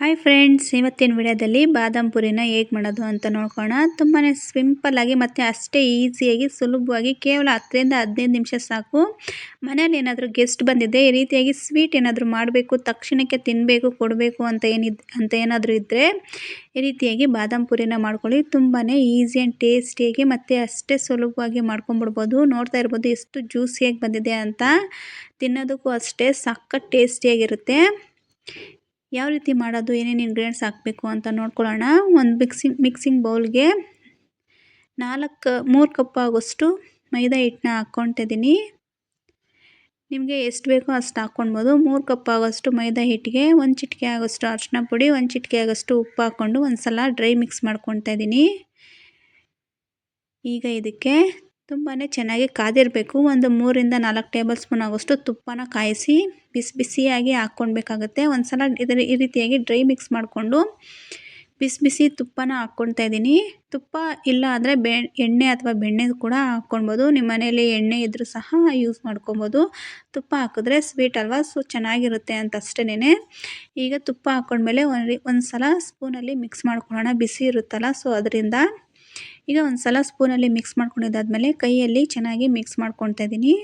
Hi friends ಇವತ್ತಿನ ವಿಡಿಯೋದಲ್ಲಿ ಬಾದಾಮ್ ಪುರಿನ ಹೇಗೆ ಮಾಡೋದು ಅಂತ ನೋಡ್ಕೋಣ ತುಂಬಾ ಸಿಂಪಲ್ಲಾಗಿ ಮತ್ತು ಅಷ್ಟೇ ಈಸಿಯಾಗಿ ಸುಲಭವಾಗಿ ಕೇವಲ ಹತ್ತರಿಂದ ಹದಿನೈದು ನಿಮಿಷ ಸಾಕು. ಮನೇಲಿ ಏನಾದರೂ ಗೆಸ್ಟ್ ಬಂದಿದ್ದೆ ಈ ರೀತಿಯಾಗಿ ಸ್ವೀಟ್ ಏನಾದರೂ ಮಾಡಬೇಕು, ತಕ್ಷಣಕ್ಕೆ ತಿನ್ನಬೇಕು ಕೊಡಬೇಕು ಅಂತ ಏನಿದ್, ಅಂತ ಏನಾದರೂ ಇದ್ದರೆ ಈ ರೀತಿಯಾಗಿ ಬಾದಾಮ್ ಪುರಿನ ಮಾಡ್ಕೊಳ್ಳಿ. ತುಂಬಾ ಈಸಿ ಆ್ಯಂಡ್ ಟೇಸ್ಟಿಯಾಗಿ ಮತ್ತು ಅಷ್ಟೇ ಸುಲಭವಾಗಿ ಮಾಡ್ಕೊಂಬಿಡ್ಬೋದು ನೋಡ್ತಾ ಇರ್ಬೋದು ಎಷ್ಟು ಜ್ಯೂಸಿಯಾಗಿ ಬಂದಿದೆ ಅಂತ. ತಿನ್ನೋದಕ್ಕೂ ಅಷ್ಟೇ ಸಖತ್ ಟೇಸ್ಟಿಯಾಗಿರುತ್ತೆ ಯಾವ ರೀತಿ ಮಾಡೋದು, ಏನೇನು ಇಂಗ್ರೀಡಿಯೆಂಟ್ಸ್ ಹಾಕಬೇಕು ಅಂತ ನೋಡ್ಕೊಳ್ಳೋಣ. ಒಂದು ಮಿಕ್ಸಿಂಗ್ ಮಿಕ್ಸಿಂಗ್ ಬೌಲ್ಗೆ ನಾಲ್ಕು, ಮೂರು ಕಪ್ ಆಗೋಷ್ಟು ಮೈದಾ ಹಿಟ್ಟನ್ನ ಹಾಕ್ಕೊತಿದ್ದೀನಿ ನಿಮಗೆ ಎಷ್ಟು ಬೇಕೋ ಅಷ್ಟು ಹಾಕ್ಕೊಳ್ಬೋದು. ಮೂರು ಕಪ್ ಆಗೋಷ್ಟು ಮೈದಾ ಹಿಟ್ಟಿಗೆ, ಒಂದು ಚಿಟಿಕೆ ಆಗೋಷ್ಟು ಅರಿಶಿನ ಪುಡಿ, ಒಂದು ಚಿಟಿಕೆ ಆಗೋಷ್ಟು ಉಪ್ಪು ಹಾಕ್ಕೊಂಡು ಒಂದು ಸಲ ಡ್ರೈ ಮಿಕ್ಸ್ ಮಾಡ್ಕೊತಾ ಇದ್ದೀನಿ ಈಗ ಇದಕ್ಕೆ ತುಂಬಾ ಚೆನ್ನಾಗಿ ಕಾದಿರಬೇಕು. ಒಂದು ಮೂರಿಂದ ನಾಲ್ಕು ಟೇಬಲ್ ಸ್ಪೂನ್ ಆಗೋಷ್ಟು ತುಪ್ಪನ ಕಾಯಿಸಿ ಬಿಸಿ ಬಿಸಿಯಾಗಿ ಹಾಕ್ಕೊಳ್ಬೇಕಾಗುತ್ತೆ. ಒಂದು ಸಲ ಇದರ ಈ ರೀತಿಯಾಗಿ ಡ್ರೈ ಮಿಕ್ಸ್ ಮಾಡಿಕೊಂಡು ಬಿಸಿ ಬಿಸಿ ತುಪ್ಪನ ಹಾಕ್ಕೊಳ್ತಾ ಇದ್ದೀನಿ. ತುಪ್ಪ ಇಲ್ಲ ಆದರೆ ಬೆ ಎಣ್ಣೆ ಅಥವಾ ಬೆಣ್ಣೆ ಕೂಡ ಹಾಕ್ಕೊಳ್ಬೋದು. ನಿಮ್ಮ ಮನೇಲಿ ಎಣ್ಣೆ ಇದ್ದರೂ ಸಹ ಯೂಸ್ ಮಾಡ್ಕೊಬೋದು ತುಪ್ಪ ಹಾಕಿದ್ರೆ ಸ್ವೀಟ್ ಅಲ್ವಾ? ಸೊ, ಚೆನ್ನಾಗಿರುತ್ತೆ ಅಂತ ಅಷ್ಟೇನೆ ಈಗ ತುಪ್ಪ ಹಾಕ್ಕೊಂಡ್ಮೇಲೆ ಒಂದು ಒಂದು ಸಲ ಸ್ಪೂನಲ್ಲಿ ಮಿಕ್ಸ್ ಮಾಡ್ಕೊಳ್ಳೋಣ. ಬಿಸಿ ಇರುತ್ತಲ್ಲ, ಸೊ, ಅದರಿಂದ ಈಗ ಒಂದು ಸಲ ಸ್ಪೂನಲ್ಲಿ ಮಿಕ್ಸ್ ಮಾಡ್ಕೊಂಡಿದ್ದಾದಮೇಲೆ ಕೈಯಲ್ಲಿ ಚೆನ್ನಾಗಿ ಮಿಕ್ಸ್ ಮಾಡ್ಕೊಳ್ತಾ ಇದ್ದೀನಿ.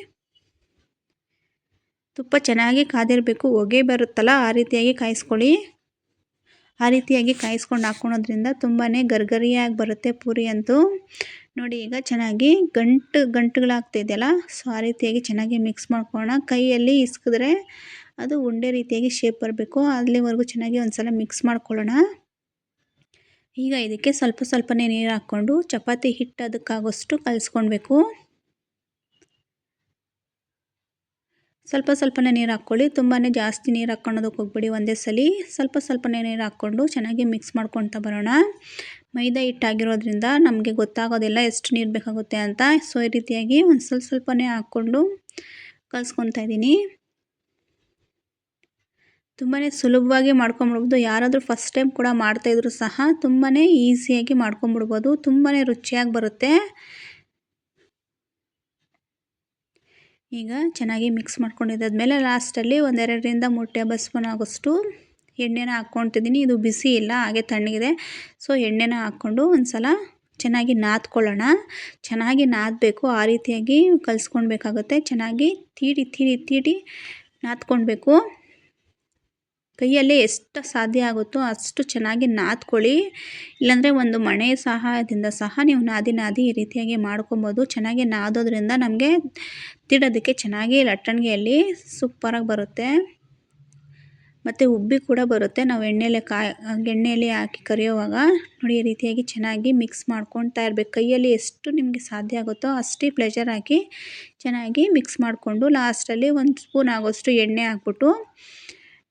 ತುಪ್ಪ ಚೆನ್ನಾಗಿ ಕಾದಿರಬೇಕು, ಹೊಗೆ ಬರುತ್ತಲ್ಲ, ಆ ರೀತಿಯಾಗಿ ಕಾಯಿಸ್ಕೊಳ್ಳಿ. ಆ ರೀತಿಯಾಗಿ ಕಾಯಿಸ್ಕೊಂಡು ಹಾಕ್ಕೊಳೋದ್ರಿಂದ ತುಂಬಾ ಗರ್ಗರಿಯಾಗಿ ಬರುತ್ತೆ ಪೂರಿ ಅಂತೂ. ನೋಡಿ, ಈಗ ಚೆನ್ನಾಗಿ ಗಂಟು ಗಂಟುಗಳಾಗ್ತಿದೆಯಲ್ಲ ಸೊ ಆ ರೀತಿಯಾಗಿ ಚೆನ್ನಾಗಿ ಮಿಕ್ಸ್ ಮಾಡ್ಕೊಳ್ಳೋಣ. ಕೈಯಲ್ಲಿ ಇಸ್ಕಿದ್ರೆ ಅದು ಉಂಡೆ ರೀತಿಯಾಗಿ ಶೇಪ್ ಬರಬೇಕು. ಅಲ್ಲಿವರೆಗೂ ಚೆನ್ನಾಗಿ ಒಂದು ಸಲ ಮಿಕ್ಸ್ ಮಾಡ್ಕೊಳ್ಳೋಣ. ಈಗ ಇದಕ್ಕೆ ಸ್ವಲ್ಪ ಸ್ವಲ್ಪನೇ ನೀರು ಹಾಕ್ಕೊಂಡು ಚಪಾತಿ ಹಿಟ್ಟು ಅದಕ್ಕಾಗೋಷ್ಟು ಕಲಿಸ್ಕೊಳ್ಬೇಕು. ಸ್ವಲ್ಪ ಸ್ವಲ್ಪನೇ ನೀರು ಹಾಕ್ಕೊಳ್ಳಿ. ತುಂಬಾ ಜಾಸ್ತಿ ನೀರು ಹಾಕ್ಕೊಳೋದಕ್ಕೆ ಹೋಗ್ಬಿಡಿ ಒಂದೇ ಸಲ. ಸ್ವಲ್ಪ ಸ್ವಲ್ಪನೇ ನೀರು ಹಾಕ್ಕೊಂಡು ಚೆನ್ನಾಗಿ ಮಿಕ್ಸ್ ಮಾಡ್ಕೊಳ್ತಾ ಬರೋಣ. ಮೈದಾ ಹಿಟ್ಟಾಗಿರೋದ್ರಿಂದ ನಮಗೆ ಗೊತ್ತಾಗೋದಿಲ್ಲ ಎಷ್ಟು ನೀರು ಬೇಕಾಗುತ್ತೆ ಅಂತ. ಸೊ ಈ ರೀತಿಯಾಗಿ ಒಂದು ಸ್ವಲ್ಪ ಸ್ವಲ್ಪನೇ ಹಾಕ್ಕೊಂಡು ಕಲಿಸ್ಕೊತಾ ಇದ್ದೀನಿ. ತುಂಬಾ ಸುಲಭವಾಗಿ ಮಾಡ್ಕೊಂಬಿಡ್ಬೋದು. ಯಾರಾದರೂ ಫಸ್ಟ್ ಟೈಮ್ ಕೂಡ ಮಾಡ್ತಾಯಿದ್ರು ಸಹ ತುಂಬಾ ಈಸಿಯಾಗಿ ಮಾಡ್ಕೊಂಬಿಡ್ಬೋದು. ತುಂಬಾ ರುಚಿಯಾಗಿ ಬರುತ್ತೆ. ಈಗ ಚೆನ್ನಾಗಿ ಮಿಕ್ಸ್ ಮಾಡ್ಕೊಂಡಿದ್ದಾದ್ಮೇಲೆ ಲಾಸ್ಟಲ್ಲಿ ಒಂದೆರಡರಿಂದ ಮೂರು ಟೇಬಲ್ ಸ್ಪೂನ್ ಆಗೋಷ್ಟು ಎಣ್ಣೆನ ಹಾಕ್ಕೊತಿದ್ದೀನಿ ಇದು ಬಿಸಿ ಇಲ್ಲ, ಹಾಗೆ ತಣ್ಣಗಿದೆ. ಸೊ ಎಣ್ಣೆನ ಹಾಕ್ಕೊಂಡು ಒಂದು ಸಲ ಚೆನ್ನಾಗಿ ನಾದ್ಕೊಳ್ಳೋಣ. ಚೆನ್ನಾಗಿ ನಾದಬೇಕು, ಆ ರೀತಿಯಾಗಿ ಕಲಿಸ್ಕೊಳ್ಬೇಕಾಗುತ್ತೆ ಚೆನ್ನಾಗಿ ತೀಡಿ ತೀಡಿ ತೀಡಿ ನಾದ್ಕೊಳ್ಬೇಕು ಕೈಯಲ್ಲೇ ಎಷ್ಟು ಸಾಧ್ಯ ಆಗುತ್ತೋ ಅಷ್ಟು ಚೆನ್ನಾಗಿ ನಾದ್ಕೊಳ್ಳಿ. ಇಲ್ಲಾಂದರೆ ಒಂದು ಮಣೆ ಸಹಾಯದಿಂದ ಸಹ ನೀವು ನಾದಿ ನಾದಿ ಈ ರೀತಿಯಾಗಿ ಮಾಡ್ಕೊಬೋದು. ಚೆನ್ನಾಗಿ ನಾದೋದ್ರಿಂದ ನಮಗೆ ತಿಡೋದಕ್ಕೆ ಚೆನ್ನಾಗಿ ಲಟ್ಟಣಿಗೆಯಲ್ಲಿ ಸೂಪರಾಗಿ ಬರುತ್ತೆ. ಮತ್ತು ಉಬ್ಬಿ ಕೂಡ ಬರುತ್ತೆ. ನಾವು ಎಣ್ಣೆಲೆ ಕಾಯಿ ಎಣ್ಣೆಯಲ್ಲಿ ಹಾಕಿ ಕರಿಯೋವಾಗ ನೋಡಿ ಈ ರೀತಿಯಾಗಿ ಚೆನ್ನಾಗಿ ಮಿಕ್ಸ್ ಮಾಡ್ಕೊಳ್ತಾ ಇರಬೇಕು. ಕೈಯಲ್ಲಿ ಎಷ್ಟು ನಿಮಗೆ ಸಾಧ್ಯ ಆಗುತ್ತೋ ಅಷ್ಟೇ ಪ್ಲೆಷರ್ ಹಾಕಿ ಚೆನ್ನಾಗಿ ಮಿಕ್ಸ್ ಮಾಡಿಕೊಂಡು ಲಾಸ್ಟಲ್ಲಿ ಒಂದು ಸ್ಪೂನ್ ಆಗೋಷ್ಟು ಎಣ್ಣೆ ಹಾಕ್ಬಿಟ್ಟು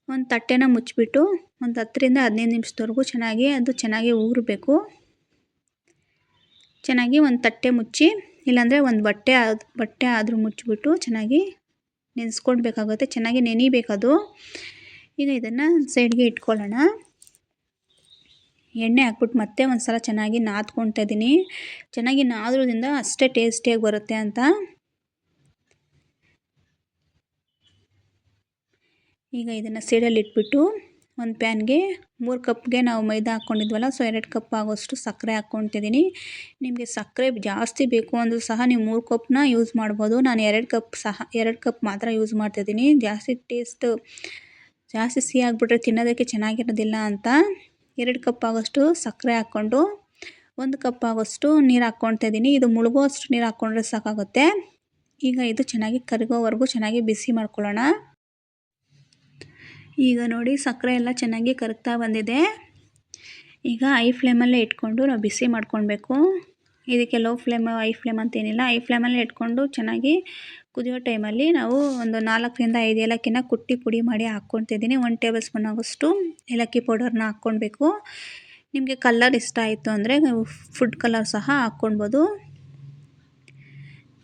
ಒಂದು ತಟ್ಟೆನ ಮುಚ್ಚಿಬಿಟ್ಟು ಒಂದು ಹತ್ತರಿಂದ ಹದಿನೈದು ನಿಮಿಷದವರೆಗೂ ಚೆನ್ನಾಗಿ ಅದು ಚೆನ್ನಾಗಿ ಊರಬೇಕು ಚೆನ್ನಾಗಿ ಒಂದು ತಟ್ಟೆ ಮುಚ್ಚಿ, ಇಲ್ಲಾಂದರೆ ಒಂದು ಬಟ್ಟೆ ಬಟ್ಟೆ ಆದರೂ ಮುಚ್ಚಿಬಿಟ್ಟು ಚೆನ್ನಾಗಿ ನೆನೆಸ್ಕೊಳ್ಬೇಕಾಗುತ್ತೆ, ಚೆನ್ನಾಗಿ ನೆನಿಬೇಕದು. ಈಗ ಇದನ್ನು ಸೈಡ್ಗೆ ಇಟ್ಕೊಳ್ಳೋಣ. ಎಣ್ಣೆ ಹಾಕ್ಬಿಟ್ಟು ಮತ್ತೆ ಒಂದು ಸಲ ಚೆನ್ನಾಗಿ ನಾದ್ಕೊತಾ ಇದ್ದೀನಿ ಚೆನ್ನಾಗಿ ನಾದ್ರೋದ್ರಿಂದ ಅಷ್ಟೇ ಟೇಸ್ಟಿಯಾಗಿ ಬರುತ್ತೆ ಅಂತ. ಈಗ ಇದನ್ನು ಸೈಡಲ್ಲಿ ಇಟ್ಬಿಟ್ಟು ಒಂದು ಪ್ಯಾನ್ಗೆ ಮೂರು ಕಪ್ಗೆ ನಾವು ಮೈದಾ ಹಾಕ್ಕೊಂಡಿದ್ವಲ್ಲ ಸೊ ಎರಡು ಕಪ್ ಆಗೋಷ್ಟು ಸಕ್ಕರೆ ಹಾಕ್ಕೊತಿದ್ದೀನಿ. ನಿಮಗೆ ಸಕ್ಕರೆ ಜಾಸ್ತಿ ಬೇಕು ಅಂದರೂ ಸಹ ನೀವು ಮೂರು ಕಪ್ನ ಯೂಸ್ ಮಾಡ್ಬೋದು. ನಾನು ಎರಡು ಕಪ್ ಸಹ, ಎರಡು ಕಪ್ ಮಾತ್ರ ಯೂಸ್ ಮಾಡ್ತಿದ್ದೀನಿ. ಜಾಸ್ತಿ ಟೇಸ್ಟ್ ಜಾಸ್ತಿ ಸಿಹಿ ಆಗಿಬಿಟ್ರೆ ತಿನ್ನೋದಕ್ಕೆ ಚೆನ್ನಾಗಿರೋದಿಲ್ಲ ಅಂತ ಎರಡು ಕಪ್ ಆಗೋಷ್ಟು ಸಕ್ಕರೆ ಹಾಕ್ಕೊಂಡು ಒಂದು ಕಪ್ ಆಗೋಷ್ಟು ನೀರು ಹಾಕ್ಕೊಳ್ತಾ ಇದ್ದೀನಿ ಇದು ಮುಳುಗೋಷ್ಟು ನೀರು ಹಾಕ್ಕೊಂಡ್ರೆ ಸಾಕಾಗುತ್ತೆ. ಈಗ ಇದು ಚೆನ್ನಾಗಿ ಕರಗೋವರೆಗೂ ಚೆನ್ನಾಗಿ ಬಿಸಿ ಮಾಡ್ಕೊಳ್ಳೋಣ. ಈಗ ನೋಡಿ ಸಕ್ಕರೆ ಎಲ್ಲ ಚೆನ್ನಾಗಿ ಕರಗ್ತಾ ಬಂದಿದೆ. ಈಗ ಐ ಫ್ಲೇಮಲ್ಲೇ ಇಟ್ಕೊಂಡು ನಾವು ಬಿಸಿ ಮಾಡ್ಕೊಳ್ಬೇಕು. ಇದಕ್ಕೆ ಲೋ ಫ್ಲೇಮ್ ಐ ಫ್ಲೇಮ್ ಅಂತೇನಿಲ್ಲ ಐ ಫ್ಲೇಮಲ್ಲೇ ಇಟ್ಕೊಂಡು ಚೆನ್ನಾಗಿ ಕುದಿಯೋ ಟೈಮಲ್ಲಿ ನಾವು ಒಂದು ನಾಲ್ಕರಿಂದ ಐದು ಏಲಕ್ಕಿನ ಕುಟ್ಟಿ ಪುಡಿ ಮಾಡಿ ಹಾಕ್ಕೊತಿದ್ದೀನಿ ಒನ್ ಟೇಬಲ್ ಸ್ಪೂನ್ ಆಗೋಷ್ಟು ಏಲಕ್ಕಿ ಪೌಡರ್ನ ಹಾಕ್ಕೊಳ್ಬೇಕು. ನಿಮಗೆ ಕಲ್ಲರ್ ಇಷ್ಟ ಆಯಿತು ಅಂದರೆ ಫುಡ್ ಕಲರ್ ಸಹ ಹಾಕ್ಕೊಳ್ಬೋದು.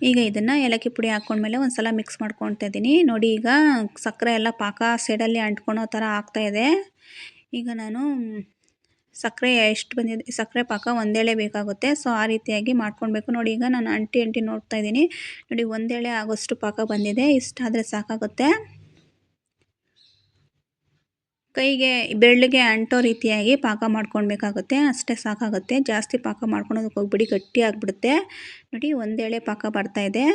ಈಗ ಇದನ್ನು ಏಲಕ್ಕಿ ಪುಡಿ ಹಾಕ್ಕೊಂಡ್ಮೇಲೆ ಒಂದು ಸಲ ಮಿಕ್ಸ್ ಮಾಡ್ಕೊತಾ ಇದ್ದೀನಿ. ನೋಡಿ ಈಗ ಸಕ್ಕರೆ ಎಲ್ಲ ಪಾಕ ಸೈಡಲ್ಲಿ ಅಂಟ್ಕೊಳೋ ಥರ ಇದೆ. ಈಗ ನಾನು ಸಕ್ಕರೆ ಎಷ್ಟು ಬಂದಿದೆ, ಸಕ್ಕರೆ ಪಾಕ ಒಂದೇಳೆ ಬೇಕಾಗುತ್ತೆ. ಸೊ ಆ ರೀತಿಯಾಗಿ ಮಾಡ್ಕೊಳ್ಬೇಕು. ನೋಡಿ ಈಗ ನಾನು ಅಂಟಿ ಅಂಟಿ ನೋಡ್ತಾ ಇದ್ದೀನಿ. ನೋಡಿ ಒಂದೇಳೆ ಆಗೋಷ್ಟು ಪಾಕ ಬಂದಿದೆ. ಇಷ್ಟಾದರೆ ಸಾಕಾಗುತ್ತೆ. ಕೈಗೆ, ಬೆರಳಿಗೆ ಅಂಟೋ ರೀತಿಯಾಗಿ ಪಾಕ ಮಾಡ್ಕೊಳ್ಬೇಕಾಗುತ್ತೆ. ಅಷ್ಟೇ ಸಾಕಾಗುತ್ತೆ. ಜಾಸ್ತಿ ಪಾಕ ಮಾಡ್ಕೊಳೋದಕ್ಕೆ ಹೋಗ್ಬಿಡಿ, ಗಟ್ಟಿ ಆಗಿಬಿಡುತ್ತೆ. ನೋಡಿ, ಒಂದೇಳೆ ಪಾಕ ಬರ್ತಾಯಿದೆ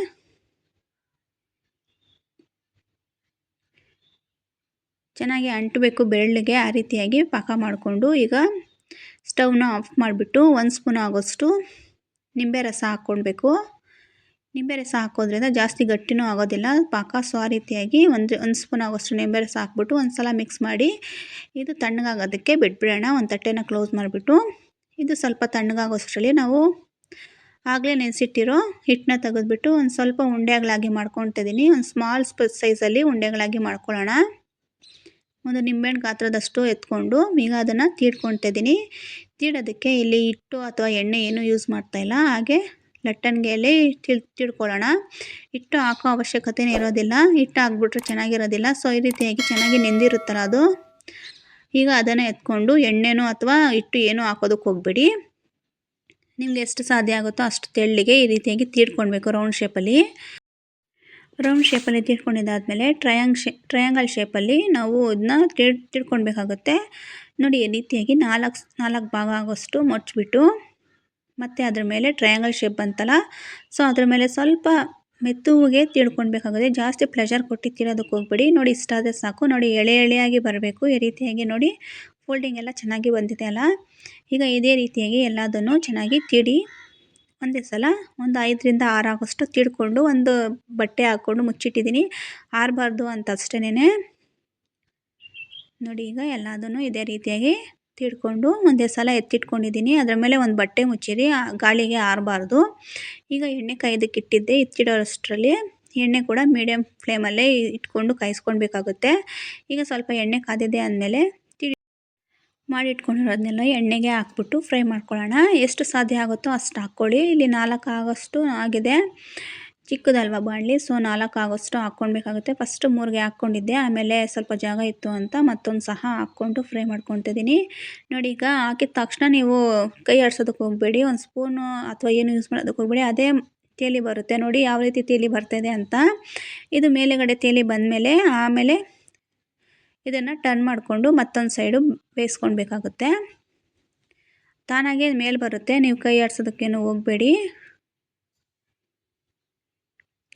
ಚೆನ್ನಾಗಿ ಅಂಟಬೇಕು ಬೆರಳಿಗೆ, ಆ ರೀತಿಯಾಗಿ ಪಾಕ ಮಾಡಿಕೊಂಡು. ಈಗ ಸ್ಟವ್ನ ಆಫ್ ಮಾಡಿಬಿಟ್ಟು, ಒಂದು ಸ್ಪೂನ್ ಆಗೋಷ್ಟು ನಿಂಬೆ ರಸ ಹಾಕ್ಕೊಳ್ಬೇಕು. ನಿಂಬೆ ರಸ ಹಾಕೋದ್ರಿಂದ ಜಾಸ್ತಿ ಗಟ್ಟಿನೂ ಆಗೋದಿಲ್ಲ. ಪಾಕ ಸೊ ರೀತಿಯಾಗಿ ಒಂದು ಒಂದು ಸ್ಪೂನ್ ಆಗೋಷ್ಟು ನಿಂಬೆ ರಸ ಹಾಕ್ಬಿಟ್ಟು ಒಂದು ಸಲ ಮಿಕ್ಸ್ ಮಾಡಿ ಇದು ತಣ್ಣಗಾಗೋದಕ್ಕೆ ಬಿಟ್ಬಿಡೋಣ. ಒಂದು ತಟ್ಟೆನ ಕ್ಲೋಸ್ ಮಾಡಿಬಿಟ್ಟು ಇದು ಸ್ವಲ್ಪ ತಣ್ಣಗಾಗೋಷ್ಟರಲ್ಲಿ ನಾವು ಆಗಲೇ ನೆನೆಸಿಟ್ಟಿರೋ ಹಿಟ್ಟನ್ನ ತೆಗೆದ್ಬಿಟ್ಟು ಒಂದು ಸ್ವಲ್ಪ ಉಂಡೆಗಳಾಗಿ ಮಾಡ್ಕೊತಿದ್ದೀನಿ ಒಂದು ಸ್ಮಾಲ್ ಸ್ಪ ಸೈಜಲ್ಲಿ ಉಂಡೆಗಳಾಗಿ ಮಾಡ್ಕೊಳ್ಳೋಣ. ಒಂದು ನಿಂಬೆಹಣ್ಣು ಗಾತ್ರದಷ್ಟು ಎತ್ಕೊಂಡು ಈಗ ಅದನ್ನು ತೀಡ್ಕೊತಿದ್ದೀನಿ ತೀಡೋದಕ್ಕೆ ಇಲ್ಲಿ ಹಿಟ್ಟು ಅಥವಾ ಎಣ್ಣೆ ಏನೂ ಯೂಸ್ ಮಾಡ್ತಾಯಿಲ್ಲ ಹಾಗೆ ಲಟ್ಟಣಿಗೆಯಲ್ಲಿ ತಿಳ್, ತಿಳ್ಕೊಳ್ಳೋಣ. ಹಿಟ್ಟು ಹಾಕೋ ಅವಶ್ಯಕತೆನೇ ಇರೋದಿಲ್ಲ. ಹಿಟ್ಟು ಹಾಕ್ಬಿಟ್ರೆ ಚೆನ್ನಾಗಿರೋದಿಲ್ಲ. ಸೊ ಈ ರೀತಿಯಾಗಿ ಚೆನ್ನಾಗಿ ನೆಂದಿರುತ್ತಲ್ಲ ಅದು? ಈಗ ಅದನ್ನು ಎತ್ಕೊಂಡು ಎಣ್ಣೆನೋ ಅಥವಾ ಹಿಟ್ಟು ಏನೂ ಹಾಕೋದಕ್ಕೆ ಹೋಗ್ಬೇಡಿ. ನಿಮ್ಗೆ ಎಷ್ಟು ಸಾಧ್ಯ ಆಗುತ್ತೋ ಅಷ್ಟು ತೆಳ್ಳಿಗೆ ಈ ರೀತಿಯಾಗಿ ತೀಡ್ಕೊಳ್ಬೇಕು ರೌಂಡ್ ಶೇಪಲ್ಲಿ ರೌಂಡ್ ಶೇಪಲ್ಲಿ ತಿಳ್ಕೊಂಡಿದ್ದಾದಮೇಲೆ ಟ್ರಯಾಂಗ್ ಶೇ ಟ್ರಯಾಂಗಲ್ ಶೇಪಲ್ಲಿ ನಾವು ಇದನ್ನ ತಿಳ್, ತಿಳ್ಕೊಳ್ಬೇಕಾಗುತ್ತೆ. ನೋಡಿ, ಈ ರೀತಿಯಾಗಿ ನಾಲ್ಕು ನಾಲ್ಕು ಭಾಗ ಆಗೋಷ್ಟು ಮುಚ್ಚಿಬಿಟ್ಟು ಮತ್ತು ಅದ್ರ ಮೇಲೆ ಟ್ರಯಾಂಗಲ್ ಶೇಪ್ ಬಂತಲ್ಲ ಸೊ ಅದ್ರ ಮೇಲೆ ಸ್ವಲ್ಪ ಮೆತ್ತುಗೆ ತಿಳ್ಕೊಳ್ಬೇಕಾಗುತ್ತೆ. ಜಾಸ್ತಿ ಪ್ಲೆಷರ್ ಕೊಟ್ಟು ತಿರೋದಕ್ಕೆ ಹೋಗ್ಬೇಡಿ. ನೋಡಿ ಇಷ್ಟಾದರೆ ಸಾಕು. ನೋಡಿ, ಎಳೆ ಎಳೆಯಾಗಿ ಬರಬೇಕು. ಈ ರೀತಿಯಾಗಿ ನೋಡಿ ಫೋಲ್ಡಿಂಗ್ ಎಲ್ಲ ಚೆನ್ನಾಗಿ ಬಂದಿದೆ ಅಲ್ಲ. ಈಗ ಇದೇ ರೀತಿಯಾಗಿ ಎಲ್ಲದನ್ನು ಚೆನ್ನಾಗಿ ತಿಡಿ. ಒಂದೇ ಸಲ ಒಂದು ಐದರಿಂದ ಆರು ಆಗೋಷ್ಟು ತಿಳ್ಕೊಂಡು ಒಂದು ಬಟ್ಟೆ ಹಾಕ್ಕೊಂಡು ಮುಚ್ಚಿಟ್ಟಿದ್ದೀನಿ. ಆರಬಾರ್ದು ಅಂತ ಅಷ್ಟೇನೆ ನೋಡಿ, ಈಗ ಎಲ್ಲದನ್ನು ಇದೇ ರೀತಿಯಾಗಿ ತಿಡ್ಕೊಂಡು ಒಂದೇ ಸಲ ಎತ್ತಿಟ್ಕೊಂಡಿದ್ದೀನಿ. ಅದರ ಮೇಲೆ ಒಂದು ಬಟ್ಟೆ ಮುಚ್ಚಿರಿ ಗಾಳಿಗೆ ಆರಬಾರ್ದು. ಈಗ ಎಣ್ಣೆ ಕಾಯೋದಕ್ಕೆ ಇಟ್ಟಿದ್ದೆ ಎತ್ತಿಡೋಷ್ಟರಲ್ಲಿ ಎಣ್ಣೆ ಕೂಡ ಮೀಡಿಯಮ್ ಫ್ಲೇಮಲ್ಲೇ ಇಟ್ಕೊಂಡು ಕಾಯಿಸ್ಕೊಳ್ಬೇಕಾಗುತ್ತೆ. ಈಗ ಸ್ವಲ್ಪ ಎಣ್ಣೆ ಕಾದಿದೆ ಅಂದಮೇಲೆ ತಿಳಿ ಮಾಡಿ ಇಟ್ಕೊಂಡಿರೋದನ್ನೆಲ್ಲ ಎಣ್ಣೆಗೆ ಹಾಕ್ಬಿಟ್ಟು ಫ್ರೈ ಮಾಡ್ಕೊಳ್ಳೋಣ. ಎಷ್ಟು ಸಾಧ್ಯ ಆಗುತ್ತೋ ಅಷ್ಟು ಹಾಕ್ಕೊಳ್ಳಿ. ಇಲ್ಲಿ ನಾಲ್ಕು ಆಗೋಷ್ಟು ಆಗಿದೆ. ಚಿಕ್ಕದಲ್ವ ಬಾಣಲಿ? ಸೊ ನಾಲ್ಕು ಆಗೋಷ್ಟು ಹಾಕ್ಕೊಳ್ಬೇಕಾಗುತ್ತೆ. ಫಸ್ಟು ಮೂರಿಗೆ ಹಾಕ್ಕೊಂಡಿದ್ದೆ. ಆಮೇಲೆ ಸ್ವಲ್ಪ ಜಾಗ ಇತ್ತು ಅಂತ ಮತ್ತೊಂದು ಸಹ ಹಾಕ್ಕೊಂಡು ಫ್ರೈ ಮಾಡ್ಕೊತಿದ್ದೀನಿ ನೋಡಿ, ಈಗ ಹಾಕಿದ ತಕ್ಷಣ ನೀವು ಕೈ ಆಡ್ಸೋದಕ್ಕೆ ಹೋಗಬೇಡಿ. ಒಂದು ಸ್ಪೂನು ಅಥವಾ ಏನು ಯೂಸ್ ಮಾಡೋದಕ್ಕೆ ಹೋಗಬೇಡಿ. ಅದೇ ತೇಲಿ ಬರುತ್ತೆ. ನೋಡಿ, ಯಾವ ರೀತಿ ತೇಲಿ ಬರ್ತಾಯಿದೆ ಅಂತ. ಇದು ಮೇಲೆಗಡೆ ತೇಲಿ ಬಂದಮೇಲೆ ಆಮೇಲೆ ಇದನ್ನು ಟರ್ನ್ ಮಾಡಿಕೊಂಡು ಮತ್ತೊಂದು ಸೈಡು ಬೇಯಿಸ್ಕೊಳ್ಬೇಕಾಗುತ್ತೆ. ತಾನಾಗೆ ಮೇಲೆ ಬರುತ್ತೆ. ನೀವು ಕೈ ಆಡ್ಸೋದಕ್ಕೇನು ಹೋಗಬೇಡಿ.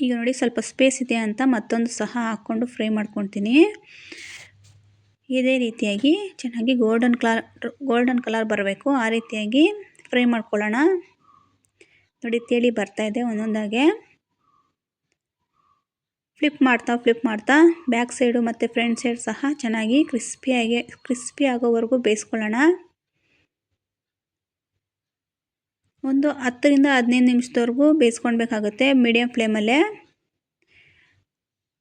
ಈಗ ನೋಡಿ ಸ್ವಲ್ಪ ಸ್ಪೇಸ್ ಇದೆ ಅಂತ ಮತ್ತೊಂದು ಸಹ ಹಾಕ್ಕೊಂಡು ಫ್ರೈ ಮಾಡ್ಕೊತೀನಿ ಇದೇ ರೀತಿಯಾಗಿ ಚೆನ್ನಾಗಿ ಗೋಲ್ಡನ್ ಕಲರ್ ಗೋಲ್ಡನ್ ಕಲರ್ ಬರಬೇಕು. ಆ ರೀತಿಯಾಗಿ ಫ್ರೈ ಮಾಡ್ಕೊಳ್ಳೋಣ. ನೋಡಿ ತೇಳಿ ಇದೆ ಒಂದೊಂದಾಗೆ. ಫ್ಲಿಪ್ ಮಾಡ್ತಾ ಫ್ಲಿಪ್ ಮಾಡ್ತಾ ಬ್ಯಾಕ್ ಸೈಡು ಮತ್ತು ಫ್ರಂಟ್ ಸೈಡ್ ಸಹ ಚೆನ್ನಾಗಿ ಕ್ರಿಸ್ಪಿಯಾಗಿ ಕ್ರಿಸ್ಪಿ ಆಗೋವರೆಗೂ ಬೇಯಿಸ್ಕೊಳ್ಳೋಣ. ಒಂದು ಹತ್ತರಿಂದ ಹದಿನೈದು ನಿಮಿಷದವರೆಗೂ ಬೇಯಿಸ್ಕೊಳ್ಬೇಕಾಗುತ್ತೆ ಮೀಡಿಯಮ್ ಫ್ಲೇಮಲ್ಲೇ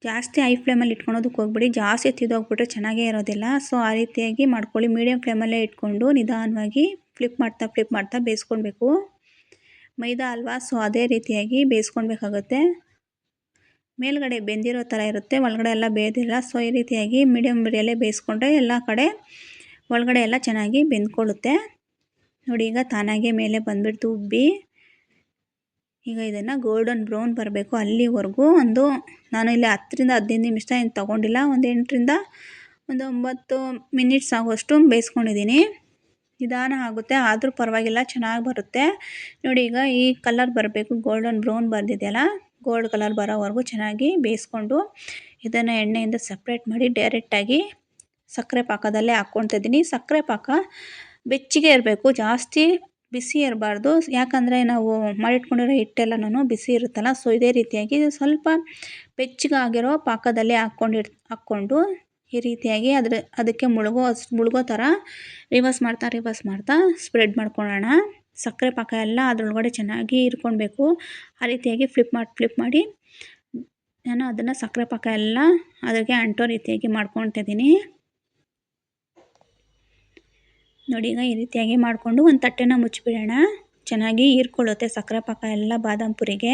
ಜಾಸ್ತಿ ಹೈ ಫ್ಲೇಮಲ್ಲಿ ಇಟ್ಕೊಳೋದಕ್ಕೆ ಹೋಗ್ಬಿಡಿ. ಜಾಸ್ತಿ ತಿದ್ದೋಗ್ಬಿಟ್ರೆ ಚೆನ್ನಾಗೇ ಇರೋದಿಲ್ಲ. ಸೊ ಆ ರೀತಿಯಾಗಿ ಮಾಡ್ಕೊಳ್ಳಿ. ಮೀಡಿಯಮ್ ಫ್ಲೇಮಲ್ಲೇ ಇಟ್ಕೊಂಡು ನಿಧಾನವಾಗಿ ಫ್ಲಿಪ್ ಮಾಡ್ತಾ ಫ್ಲಿಪ್ ಮಾಡ್ತಾ ಬೇಯಿಸ್ಕೊಳ್ಬೇಕು. ಮೈದಾ ಅಲ್ವಾ ಸೊ ಅದೇ ರೀತಿಯಾಗಿ ಬೇಯಿಸ್ಕೊಳ್ಬೇಕಾಗುತ್ತೆ. ಮೇಲ್ಗಡೆ ಬೆಂದಿರೋ ಥರ ಇರುತ್ತೆ. ಒಳಗಡೆ ಎಲ್ಲ ಬೇಯೋದಿಲ್ಲ. ಸೊ ಈ ರೀತಿಯಾಗಿ ಮೀಡಿಯಮ್ ಬಿಡಿಯಲ್ಲೇ ಬೇಯಿಸ್ಕೊಂಡ್ರೆ ಎಲ್ಲ ಕಡೆ ಒಳಗಡೆ ಎಲ್ಲ ಚೆನ್ನಾಗಿ ಬೆಂದ್ಕೊಳ್ಳುತ್ತೆ. ನೋಡಿ, ಈಗ ತಾನಾಗೆ ಮೇಲೆ ಬಂದುಬಿಡ್ತು ಉಬ್ಬಿ. ಈಗ ಇದನ್ನು ಗೋಲ್ಡನ್ ಬ್ರೌನ್ ಬರಬೇಕು ಅಲ್ಲಿವರೆಗೂ. ಒಂದು, ನಾನು ಇಲ್ಲಿ ಹತ್ತರಿಂದ ಹದಿನೈದು ನಿಮಿಷ ಏನು ತೊಗೊಂಡಿಲ್ಲ. ಒಂದು ಎಂಟರಿಂದ ಒಂದು ಒಂಬತ್ತು ಮಿನಿಟ್ಸ್ ಆಗುವಷ್ಟು ಬೇಯಿಸ್ಕೊಂಡಿದ್ದೀನಿ. ನಿಧಾನ ಆಗುತ್ತೆ, ಆದರೂ ಪರವಾಗಿಲ್ಲ, ಚೆನ್ನಾಗಿ ಬರುತ್ತೆ. ನೋಡಿ, ಈಗ ಈ ಕಲರ್ ಬರಬೇಕು ಗೋಲ್ಡನ್ ಬ್ರೌನ್ ಬಂದಿದೆಯಲ್ಲ ಗೋಲ್ಡ್ ಕಲರ್ ಬರೋವರೆಗೂ ಚೆನ್ನಾಗಿ ಬೇಯಿಸ್ಕೊಂಡು ಇದನ್ನು ಎಣ್ಣೆಯಿಂದ ಸಪ್ರೇಟ್ ಮಾಡಿ ಡೈರೆಕ್ಟಾಗಿ ಸಕ್ಕರೆ ಪಾಕದಲ್ಲೇ ಹಾಕ್ಕೊಳ್ತಿದ್ದೀನಿ ಸಕ್ಕರೆ ಪಾಕ ಬೆಚ್ಚಗೆ ಇರಬೇಕು, ಜಾಸ್ತಿ ಬಿಸಿ ಇರಬಾರ್ದು. ಯಾಕಂದರೆ ನಾವು ಮಾಡಿಟ್ಕೊಂಡಿರೋ ಹಿಟ್ಟೆಲ್ಲನೂ ಬಿಸಿ ಇರುತ್ತಲ್ಲ ಸೊ ಇದೇ ರೀತಿಯಾಗಿ ಸ್ವಲ್ಪ ಬೆಚ್ಚಗಾಗಿರೋ ಪಾಕದಲ್ಲಿ ಹಾಕ್ಕೊಂಡು ಹಾಕ್ಕೊಂಡು ಈ ರೀತಿಯಾಗಿ ಅದ್ರ, ಅದಕ್ಕೆ ಮುಳುಗೋ ಮುಳುಗೋ ಥರ ರಿವರ್ಸ್ ಮಾಡ್ತಾ ರಿವರ್ಸ್ ಮಾಡ್ತಾ ಸ್ಪ್ರೆಡ್ ಮಾಡ್ಕೊಳ್ಳೋಣ. ಸಕ್ಕರೆ ಪಾಕ ಎಲ್ಲ ಅದರೊಳಗಡೆ ಚೆನ್ನಾಗಿ ಇರ್ಕೊಳ್ಬೇಕು ಆ ರೀತಿಯಾಗಿ ಫ್ಲಿಪ್ ಮಾಡಿ ಫ್ಲಿಪ್ ಮಾಡಿ ನಾನು ಅದನ್ನು ಸಕ್ಕರೆ ಪಾಕ ಎಲ್ಲ ಅದಕ್ಕೆ ಅಂಟೋ ರೀತಿಯಾಗಿ ಮಾಡ್ಕೊತಿದ್ದೀನಿ ನೋಡಿ, ಈಗ ಈ ರೀತಿಯಾಗಿ ಮಾಡಿಕೊಂಡು ಒಂದು ತಟ್ಟೆನ ಮುಚ್ಚಿಬಿಡೋಣ ಚೆನ್ನಾಗಿ ಹೀರ್ಕೊಳ್ಳುತ್ತೆ ಸಕ್ಕರೆ ಪಾಕ ಎಲ್ಲ ಬಾದಾಮ್ ಪುರಿಗೆ.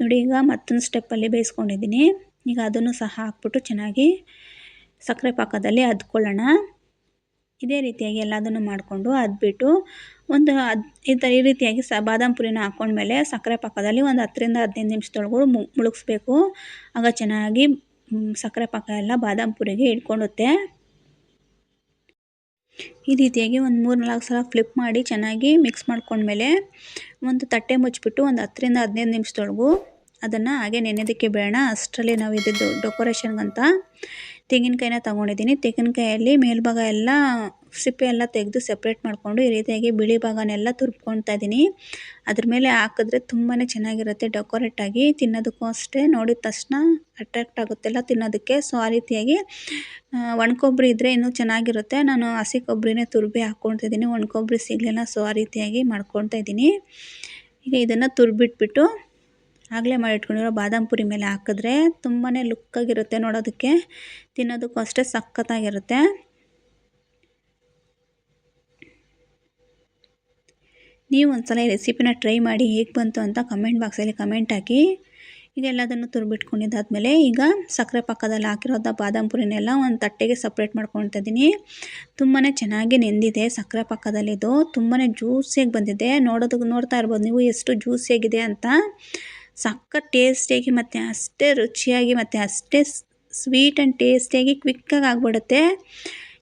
ನೋಡಿ, ಈಗ ಮತ್ತೊಂದು ಸ್ಟೆಪ್ಪಲ್ಲಿ ಬೇಯಿಸ್ಕೊಂಡಿದ್ದೀನಿ. ಈಗ ಅದನ್ನು ಸಹ ಹಾಕ್ಬಿಟ್ಟು ಚೆನ್ನಾಗಿ ಸಕ್ಕರೆ ಪಾಕದಲ್ಲಿ ಅದ್ಕೊಳ್ಳೋಣ. ಇದೇ ರೀತಿಯಾಗಿ ಎಲ್ಲದನ್ನು ಮಾಡಿಕೊಂಡು ಅದ್ಬಿಟ್ಟು ಒಂದು ಅದು, ಈ ಥರ ಈ ರೀತಿಯಾಗಿ ಸ, ಬಾದಾಮ್ ಪುರಿನ ಹಾಕ್ಕೊಂಡ್ಮೇಲೆ ಸಕ್ಕರೆ ಪಾಕದಲ್ಲಿ ಒಂದು ಹತ್ತರಿಂದ ಹದಿನೈದು ನಿಮಿಷದೊಳಗೂ ಮುಳುಗಿಸ್ಬೇಕು. ಆಗ ಚೆನ್ನಾಗಿ ಸಕ್ಕರೆ ಪಾಕ ಎಲ್ಲ ಬಾದಾಮ್ ಪುರಿಗೆ ಇಟ್ಕೊಳ್ಳುತ್ತೆ ಈ ರೀತಿಯಾಗಿ ಒಂದು ಮೂರು ನಾಲ್ಕು ಸಲ ಫ್ಲಿಪ್ ಮಾಡಿ ಚೆನ್ನಾಗಿ ಮಿಕ್ಸ್ ಮಾಡ್ಕೊಂಡ್ಮೇಲೆ ಒಂದು ತಟ್ಟೆ ಮುಚ್ಚಿಬಿಟ್ಟು ಒಂದು ಹತ್ತರಿಂದ ಹದಿನೈದು ನಿಮಿಷದೊಳಗೂ ಅದನ್ನು ಹಾಗೆ ನೆನೆಯೋದಕ್ಕೆ ಬೇಡ ಅಷ್ಟರಲ್ಲಿ ನಾವು ಇದ್ದಿದ್ದು ಡೆಕೋರೇಷನ್ಗಂತ ತೆಂಗಿನಕಾಯಿನ ತಗೊಂಡಿದ್ದೀನಿ. ತೆಂಗಿನಕಾಯಲ್ಲಿ ಮೇಲ್ಭಾಗ ಎಲ್ಲ ಸಿಪ್ಪೆ ಎಲ್ಲ ತೆಗೆದು ಸಪ್ರೇಟ್ ಮಾಡಿಕೊಂಡು ಈ ರೀತಿಯಾಗಿ ಬಿಳಿ ಭಾಗನೆಲ್ಲ ತುರ್ಕೊಳ್ತಾ ಇದ್ದೀನಿ. ಅದ್ರ ಮೇಲೆ ಹಾಕಿದ್ರೆ ತುಂಬಾ ಚೆನ್ನಾಗಿರುತ್ತೆ ಡೆಕೋರೇಟಾಗಿ ತಿನ್ನೋದಕ್ಕೂ ಅಷ್ಟೇ, ನೋಡಿದ ತಕ್ಷಣ ಅಟ್ರ್ಯಾಕ್ಟ್ ಆಗುತ್ತೆಲ್ಲ ತಿನ್ನೋದಕ್ಕೆ. ಸೊ ಆ ರೀತಿಯಾಗಿ ಒಣಕೊಬ್ಬರಿ ಇದ್ದರೆ ಇನ್ನೂ ಚೆನ್ನಾಗಿರುತ್ತೆ. ನಾನು ಹಸಿ ಕೊಬ್ಬರಿನೇ ತುರ್ಬಿ ಹಾಕ್ಕೊಳ್ತಾ ಇದ್ದೀನಿ ಒಣಕೊಬ್ಬರಿ ಸಿಗಲಿಲ್ಲ. ಸೊ ಆ ರೀತಿಯಾಗಿ ಮಾಡ್ಕೊಳ್ತಾ ಇದ್ದೀನಿ. ಈಗ ಇದನ್ನು ತುರ್ಬಿಟ್ಬಿಟ್ಟು ಆಗಲೇ ಮಾಡಿಟ್ಕೊಂಡಿರೋ ಬಾದಾಮ್ ಪುರಿ ಮೇಲೆ ಹಾಕಿದ್ರೆ ತುಂಬಾ ಲುಕ್ಕಾಗಿರುತ್ತೆ ನೋಡೋದಕ್ಕೆ. ತಿನ್ನೋದಕ್ಕೂ ಅಷ್ಟೇ ಸಖತ್ತಾಗಿರುತ್ತೆ. ನೀವು ಒಂದ್ಸಲ ಈ ರೆಸಿಪಿನ ಟ್ರೈ ಮಾಡಿ ಹೇಗೆ ಬಂತು ಅಂತ ಕಮೆಂಟ್ ಬಾಕ್ಸಲ್ಲಿ ಕಮೆಂಟ್ ಹಾಕಿ. ಇದೆಲ್ಲದನ್ನು ತುರ್ಬಿಟ್ಕೊಂಡಿದ್ದಾದಮೇಲೆ ಈಗ ಸಕ್ಕರೆ ಪಕ್ಕದಲ್ಲಿ ಹಾಕಿರೋದ ಬಾದಾಮ್ ಪುರಿನೆಲ್ಲ ಒಂದು ತಟ್ಟೆಗೆ ಸಪ್ರೇಟ್ ಮಾಡ್ಕೊಳ್ತಾ ಇದ್ದೀನಿ. ತುಂಬಾ ಚೆನ್ನಾಗಿ ನೆಂದಿದೆ ಸಕ್ಕರೆ ಪಕ್ಕದಲ್ಲಿದ್ದು ತುಂಬಾ ಜ್ಯೂಸಿಯಾಗಿ ಬಂದಿದೆ. ನೋಡೋದಕ್ಕೆ ನೋಡ್ತಾ ಇರ್ಬೋದು ನೀವು ಎಷ್ಟು ಜ್ಯೂಸಿಯಾಗಿದೆ ಅಂತ. ಸಕ್ಕ ಟೇಸ್ಟಿಯಾಗಿ ಮತ್ತು ಅಷ್ಟೇ ರುಚಿಯಾಗಿ ಮತ್ತು ಅಷ್ಟೇ ಸ್ವೀಟ್ ಆ್ಯಂಡ್ ಟೇಸ್ಟಿಯಾಗಿ ಕ್ವಿಕ್ಕಾಗಿ ಆಗಿಬಿಡುತ್ತೆ.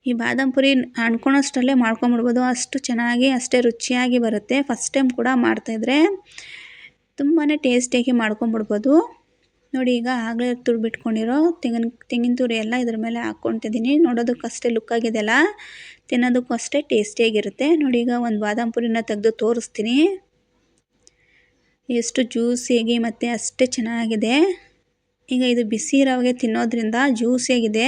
ಈ ಬಾದಾಮ್ ಪುರಿ ಅನ್ಕೊಳೋಷ್ಟರಲ್ಲೇ ಮಾಡ್ಕೊಂಬಿಡ್ಬೋದು. ಅಷ್ಟು ಚೆನ್ನಾಗಿ, ಅಷ್ಟೇ ರುಚಿಯಾಗಿ ಬರುತ್ತೆ. ಫಸ್ಟ್ ಟೈಮ್ ಕೂಡ ಮಾಡ್ತಾಯಿದ್ರೆ ತುಂಬಾ ಟೇಸ್ಟಿಯಾಗಿ ಮಾಡ್ಕೊಂಬಿಡ್ಬೋದು. ನೋಡಿ, ಈಗ ಆಗಲೇ ತುರ್ಬಿಟ್ಕೊಂಡಿರೋ ತೆಂಗಿನ ತೆಂಗಿನ ತುರಿ ಎಲ್ಲ ಇದ್ರ ಮೇಲೆ ಹಾಕ್ಕೊತಿದ್ದೀನಿ. ನೋಡೋದಕ್ಕೂ ಅಷ್ಟೇ ಲುಕ್ ಆಗಿದೆಯಲ್ಲ ತಿನ್ನೋದಕ್ಕೂ ಅಷ್ಟೇ ಟೇಸ್ಟಿಯಾಗಿರುತ್ತೆ ನೋಡಿ, ಈಗ ಒಂದು ಬಾದಾಮ್ ಪುರಿನ ತೆಗೆದು ತೋರಿಸ್ತೀನಿ. ಎಷ್ಟು ಜ್ಯೂಸಿಯಾಗಿ ಮತ್ತು ಅಷ್ಟೇ ಚೆನ್ನಾಗಿದೆ. ಈಗ ಇದು ಬಿಸಿ ರವೆ ತಿನ್ನೋದ್ರಿಂದ ಜ್ಯೂಸಿಯಾಗಿದೆ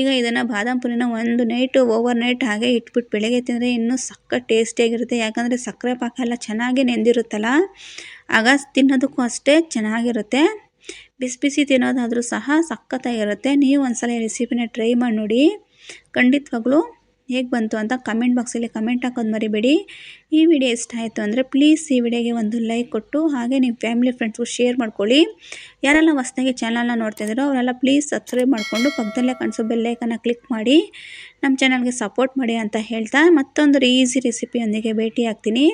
ಈಗ ಇದನ್ನು ಬಾದಾಮ್ ಪುರಿನ ಒಂದು ನೈಟು ಓವರ್ ನೈಟ್ ಹಾಗೆ ಇಟ್ಬಿಟ್ಟು ಬೆಳಗ್ಗೆ ತಿಂದರೆ ಇನ್ನೂ ಸಕ್ಕ ಟೇಸ್ಟಿಯಾಗಿರುತ್ತೆ. ಯಾಕಂದರೆ ಸಕ್ಕರೆ ಪಾಕ ಎಲ್ಲ ಚೆನ್ನಾಗಿ ನೆಂದಿರುತ್ತಲ್ಲ, ಆಗ ತಿನ್ನೋದಕ್ಕೂ ಅಷ್ಟೇ ಚೆನ್ನಾಗಿರುತ್ತೆ. ಬಿಸಿ ಬಿಸಿ ತಿನ್ನೋದಾದರೂ ಸಹ ಸಖತ್ತಾಗಿರುತ್ತೆ ನೀವು ಒಂದ್ಸಲ ಈ ರೆಸಿಪಿನ ಟ್ರೈ ಮಾಡಿ ನೋಡಿ. ಖಂಡಿತವಾಗ್ಲೂ ಹೇಗೆ ಬಂತು ಅಂತ ಕಮೆಂಟ್ ಬಾಕ್ಸಲ್ಲಿ ಕಮೆಂಟ್ ಹಾಕೋದು ಮರಿಬೇಡಿ. ಈ ವಿಡಿಯೋ ಇಷ್ಟ ಆಯಿತು ಅಂದರೆ ಪ್ಲೀಸ್ ಈ ವಿಡಿಯೋಗೆ ಒಂದು ಲೈಕ್ ಕೊಟ್ಟು ಹಾಗೆ ನಿಮ್ಮ ಫ್ಯಾಮಿಲಿ ಫ್ರೆಂಡ್ಸ್ಗೂ ಶೇರ್ ಮಾಡ್ಕೊಳ್ಳಿ. ಯಾರೆಲ್ಲ ಹೊಸ್ದಾಗಿ ಚಾನಲ್ನ ನೋಡ್ತಿದ್ದೀರೋ ಅವರೆಲ್ಲ ಪ್ಲೀಸ್ ಸಬ್ಸ್ಕ್ರೈಬ್ ಮಾಡಿಕೊಂಡು ಪಕ್ಕದಲ್ಲೇ ಕಾಣಿಸೋ ಬೆಲ್ಲೈಕನ್ನ ಕ್ಲಿಕ್ ಮಾಡಿ. ನಮ್ಮ ಚಾನಲ್ಗೆ ಸಪೋರ್ಟ್ ಮಾಡಿ ಅಂತ ಹೇಳ್ತಾ ಮತ್ತೊಂದು ಈಸಿ ರೆಸಿಪಿಯೊಂದಿಗೆ ಭೇಟಿ ಆಗ್ತೀನಿ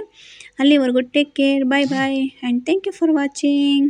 ಅಲ್ಲಿವರೆಗೂ take care bye bye and thank you for watching